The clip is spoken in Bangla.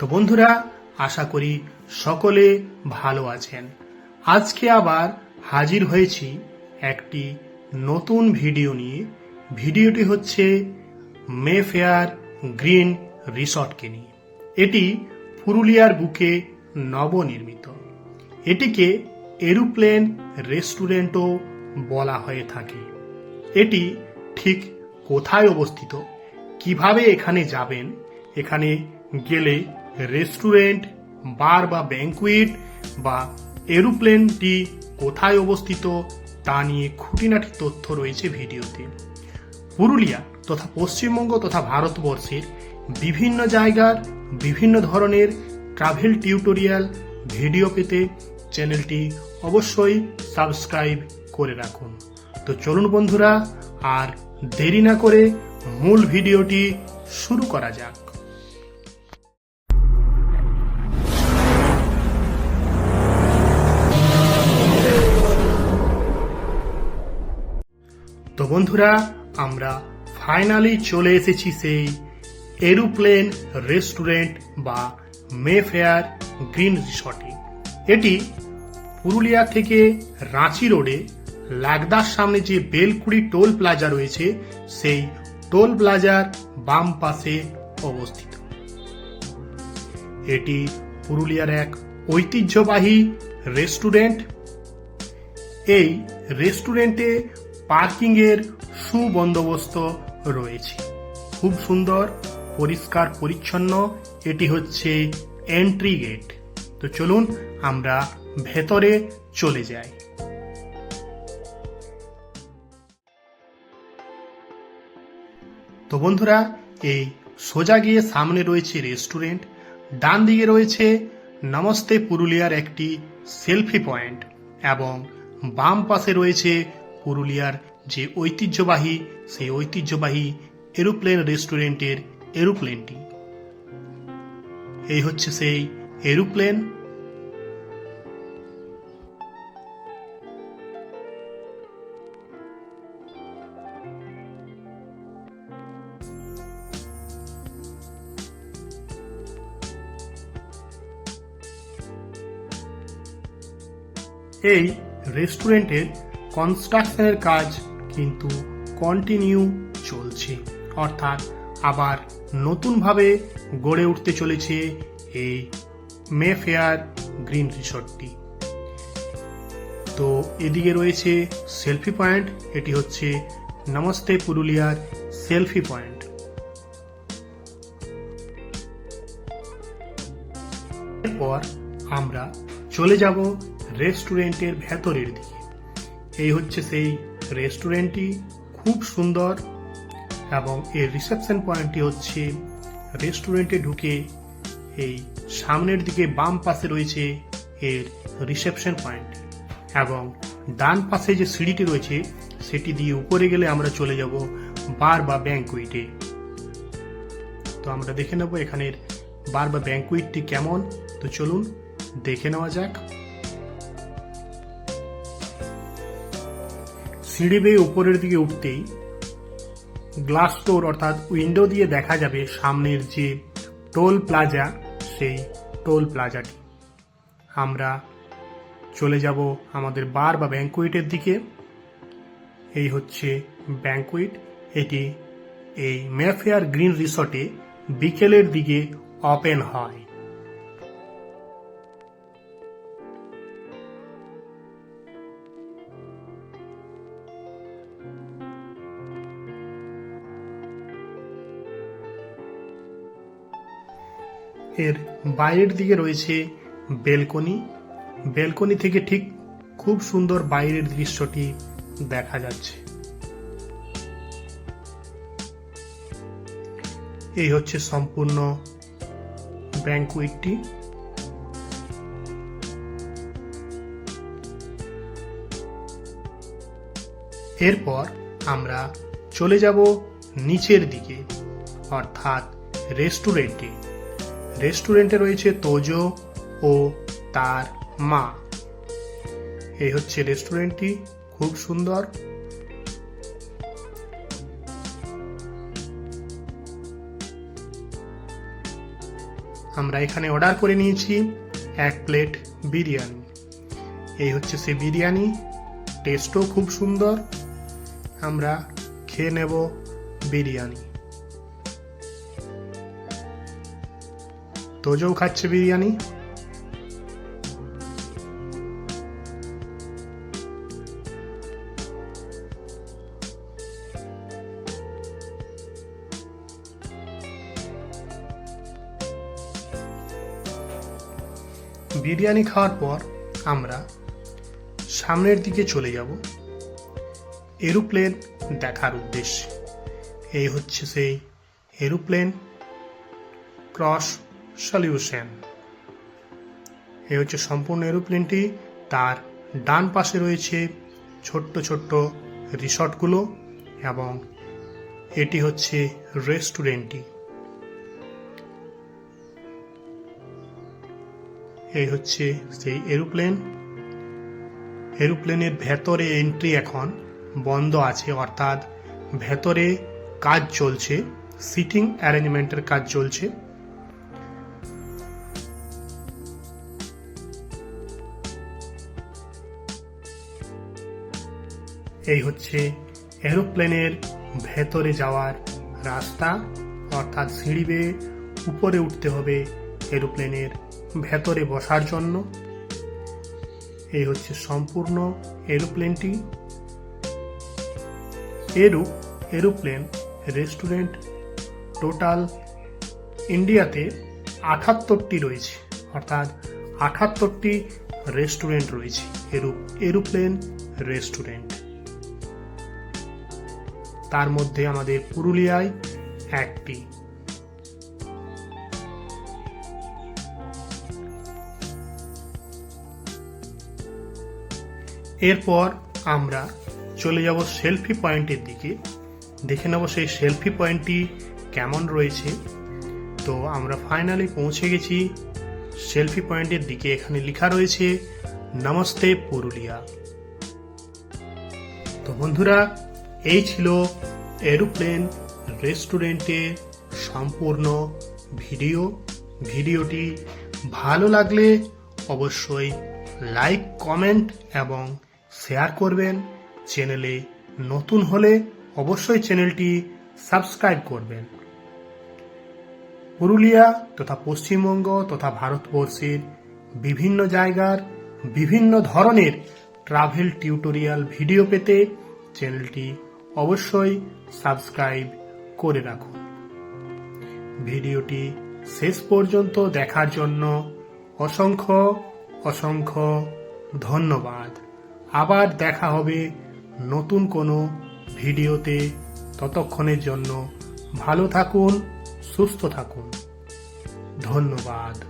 তো বন্ধুরা, আশা করি সকলে ভালো আছেন। আজকে আবার হাজির হয়েছি একটি নতুন ভিডিও নিয়ে। ভিডিওটি হচ্ছে মেফেয়ার গ্রিন রিসর্টকে নিয়ে। এটি পুরুলিয়ার বুকে নবনির্মিত। এটিকে এরোপ্লেন রেস্টুরেন্টও বলা হয়ে থাকে। এটি ঠিক কোথায় অবস্থিত? কীভাবে এখানে যাবেন? এখানে গেলে রেস্টুরেন্ট, বার বা ব্যাংকুইট বা এরোপ্লেনটি কোথায় অবস্থিত তা নিয়ে খুঁটিনাটি তথ্য রয়েছে ভিডিওতে। পুরুলিয়া তথা পশ্চিমবঙ্গ তথা ভারতবর্ষের বিভিন্ন জায়গার বিভিন্ন ধরনের ট্রাভেল টিউটোরিয়াল ভিডিও পেতে চ্যানেলটি অবশ্যই সাবস্ক্রাইব করে রাখুন। তো চলুন বন্ধুরা, আর দেরি না করে মূল ভিডিওটি শুরু করা যাক। বন্ধুরা, আমরা ফাইনালি চলে এসেছি সেই এরোপ্লেন রেস্টুরেন্ট বা মেফেয়ার গ্রিন রিসর্টে এটি পুরুলিয়া থেকে রাঁচি রোডে লাগদার সামনে যে বেলকুড়ি টোল প্লাজা রয়েছে, সেই টোল প্লাজার বাম পাশে অবস্থিত। এটি পুরুলিয়ার এক ঐতিহ্যবাহী রেস্টুরেন্ট এই রেস্টুরেন্টে পার্কিং এর সুবন্দোবস্ত রয়েছে। খুব সুন্দর, পরিষ্কার, পরিচ্ছন্ন। এটি হচ্ছে এন্ট্রি গেট তো চলুন আমরা ভেতরে চলে যাই। তো বন্ধুরা, এই সোজা গিয়ে সামনে রয়েছে রেস্টুরেন্ট ডান দিকে রয়েছে নমস্তে পুরুলিয়ার একটি সেলফি পয়েন্ট এবং বাম পাশে রয়েছে পুরুলিয়ার যে ঐতিহ্যবাহী সেই ঐতিহ্যবাহী এরোপ্লেন রেস্টুরেন্টের এরোপ্লেনটি। এই হচ্ছে সেই এরোপ্লেন। এই রেস্টুরেন্টের কনস্ট্রাকশনের কাজ কিন্তু কন্টিনিউ চলছে। অর্থাৎ আবার নতুনভাবে গড়ে উঠতে চলেছে এই মেফেয়ার গ্রিন রিসর্টটি তো এদিকে রয়েছে সেলফি পয়েন্ট এটি হচ্ছে নমস্তে পুরুলিয়ার সেলফি পয়েন্ট এরপর আমরা চলে যাব রেস্টুরেন্টের ভেতরের দিকে। এই হচ্ছে সেই রেস্টুরেন্টটি খুব সুন্দর এবং এর রিসেপশন পয়েন্টটি হচ্ছে রেস্টুরেন্টে ঢুকে এই সামনের দিকে বাম পাশে রয়েছে এর রিসেপশন পয়েন্ট এবং ডান পাশে যে সিঁড়িটি রয়েছে সেটি দিয়ে উপরে গেলে আমরা চলে যাব বার বা ব্যাংকুইটে তো আমরা দেখে নেব এখানের বার বা ব্যাংকুইটটি কেমন। তো চলুন দেখে নেওয়া যাক। সিঁড়ি বেয়ে উপরের দিকে উঠতেই গ্লাস ডোর অর্থাৎ উইন্ডো দিয়ে দেখা যাবে সামনের যে টোল প্লাজা, সেই টোল প্লাজাটি। আমরা চলে যাব আমাদের বার বা ব্যাংকুইটের দিকে। এই হচ্ছে ব্যাংকুইট। এটি এই মেফেয়ার গ্রিন রিসর্টে বিকেলের দিকে ওপেন হয়। এর বাইরের দিকে রয়েছে বেলকনি। বেলকনি থেকে ঠিক খুব সুন্দর বাইরের দৃশ্যটি দেখা যাচ্ছে। এই হচ্ছে সম্পূর্ণ ব্যাংকুইটটি এরপর আমরা চলে যাব নিচের দিকে, অর্থাৎ রেস্টুরেন্টে। রেস্টুরেন্টে রয়েছে তোজো ও তার মা। এই হচ্ছে রেস্টুরেন্টটি খুব সুন্দর। আমরা এখানে অর্ডার করে নিয়েছি এক প্লেট বিরিয়ানি। এই হচ্ছে সে বিরিয়ানি টেস্টও খুব সুন্দর। আমরা খেয়ে নেব বিরিয়ানি। তোজও খাচ্ছে বিরিয়ানি? বিরিয়ানি খাওয়ার পর আমরা সামনের দিকে চলে যাব। এরোপ্লেন দেখার উদ্দেশ্যে। এই হচ্ছে সেই এরোপ্লেন ক্রস সলিউশন এই হচ্ছে সম্পূর্ণ এরোপ্লেনটি। তার ডান পাশে রয়েছে ছোট্ট ছোট্ট রিসর্টগুলো এবং এটি হচ্ছে রেস্টুরেন্টটি। এই হচ্ছে সেই এরোপ্লেন। এরোপ্লেনের ভেতরে এন্ট্রি এখন বন্ধ আছে, অর্থাৎ ভেতরে কাজ চলছে, সিটিং অ্যারেঞ্জমেন্টের কাজ চলছে। এই হচ্ছে এরোপ্লেনের ভেতরে যাওয়ার রাস্তা, অর্থাৎ সিঁড়ি বেয়ে উপরে উঠতে হবে এরোপ্লেনের ভেতরে বসার জন্য। এই হচ্ছে সম্পূর্ণ এরোপ্লেনটি। এরু এরোপ্লেন রেস্টুরেন্ট টোটাল ইন্ডিয়াতে আঠাত্তরটি রয়েছে, অর্থাৎ আঠাত্তরটি রেস্টুরেন্ট রয়েছে। এরূপ এরোপ্লেন রেস্টুরেন্ট। তার মধ্যে আমাদের পুরুলিয়ায় একটি। এরপর আমরা চলে যাব সেলফি পয়েন্টের দিকে। দেখে নেব সেই সেলফি পয়েন্টটি কেমন রয়েছে। তো আমরা ফাইনালি পৌঁছে গেছি। সেলফি পয়েন্টের দিকে এখানে লেখা রয়েছে, নমস্তে পুরুলিয়া। তো বন্ধুরা এই ছিল এরোপ্লেন রেস্টুরেন্টের সম্পূর্ণ ভিডিও। ভিডিওটি ভালো লাগলে অবশ্যই লাইক, কমেন্ট এবং শেয়ার করবেন। চ্যানেলে নতুন হলে অবশ্যই চ্যানেলটি সাবস্ক্রাইব করবেন। পুরুলিয়া তথা পশ্চিমবঙ্গ তথা ভারতবর্ষের বিভিন্ন জায়গার বিভিন্ন ধরনের ট্রাভেল টিউটোরিয়াল ভিডিও পেতে চ্যানেলটি অবশ্যই সাবস্ক্রাইব করে রাখুন। ভিডিওটি শেষ পর্যন্ত দেখার জন্য অসংখ্য অসংখ্য ধন্যবাদ। আবার দেখা হবে নতুন কোনো ভিডিওতে। ততক্ষণের জন্য ভালো থাকুন, সুস্থ থাকুন। ধন্যবাদ।